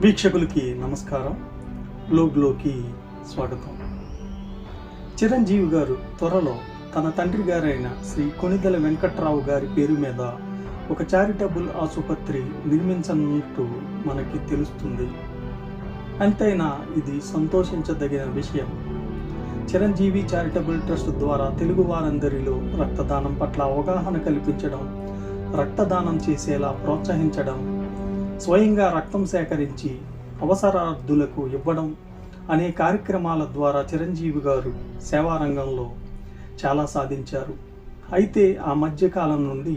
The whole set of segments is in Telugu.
వీక్షకులకి నమస్కారం. లోగ్లోకి స్వాగతం. చిరంజీవి గారు త్వరలో తన తండ్రి గారైన శ్రీ కొనిదల వెంకట్రావు గారి పేరు మీద ఒక చారిటబుల్ ఆసుపత్రి నిర్మించనున్నట్టు మనకి తెలుస్తుంది. అంతైనా ఇది సంతోషించదగిన విషయం. చిరంజీవి చారిటబుల్ ట్రస్ట్ ద్వారా తెలుగు వారందరిలో రక్తదానం పట్ల అవగాహన కల్పించడం రక్తదానం చేసేలా ప్రోత్సహించడం స్వయంగా రక్తం సేకరించి అవసరార్థులకు ఇవ్వడం అనే కార్యక్రమాల ద్వారా చిరంజీవి గారు సేవారంగంలో చాలా సాధించారు. అయితే ఆ మధ్యకాలం నుండి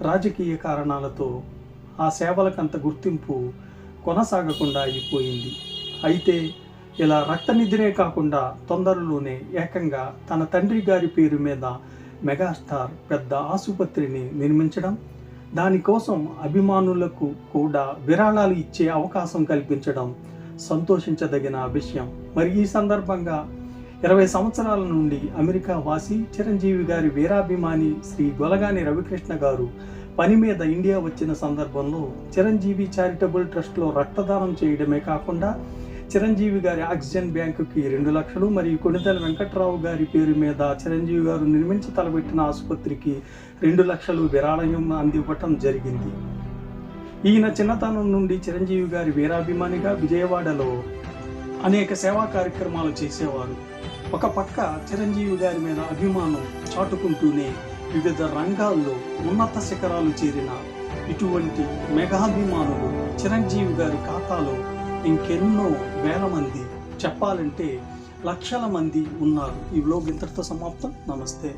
రాజకీయ కారణాలతో ఆ సేవలకంత గుర్తింపు కొనసాగకుండా అయిపోయింది. అయితే ఇలా రక్తనిధినే కాకుండా తొందరలోనే ఏకంగా తన తండ్రి గారి పేరు మీద మెగాస్టార్ పెద్ద ఆసుపత్రిని నిర్మించడం దానికోసం అభిమానులకు కూడా విరాళాలు ఇచ్చే అవకాశం కల్పించడం సంతోషించదగిన విషయం. మరి ఈ సందర్భంగా ఇరవై సంవత్సరాల నుండి అమెరికా వాసి చిరంజీవి గారి వీరాభిమాని శ్రీ గొలగాని రవికృష్ణ గారు పని మీద ఇండియా వచ్చిన సందర్భంలో చిరంజీవి చారిటబుల్ ట్రస్ట్లో రక్తదానం చేయడమే కాకుండా చిరంజీవి గారి ఆక్సిజన్ బ్యాంకుకి రెండు లక్షలు మరియు కొణిదెల వెంకట్రావు గారి పేరు మీద చిరంజీవి గారు నిర్మించి తలబెట్టిన ఆసుపత్రికి రెండు లక్షలు విరాళయం అందివ్వటం జరిగింది. ఈయన చిన్నతనం నుండి చిరంజీవి గారి వీరాభిమానిగా విజయవాడలో అనేక సేవా కార్యక్రమాలు చేసేవారు. ఒక పక్క చిరంజీవి గారి మీద అభిమానం చాటుకుంటూనే వివిధ రంగాల్లో ఉన్నత శిఖరాలు చేరిన ఇటువంటి మెగాభిమానులు చిరంజీవి గారి ఖాతాలో ఇంకెన్నో వేల మంది చెప్పాలంటే లక్షల మంది ఉన్నారు. ఈ వ్లోగ్ ఇంతటితో సమాప్తం. నమస్తే.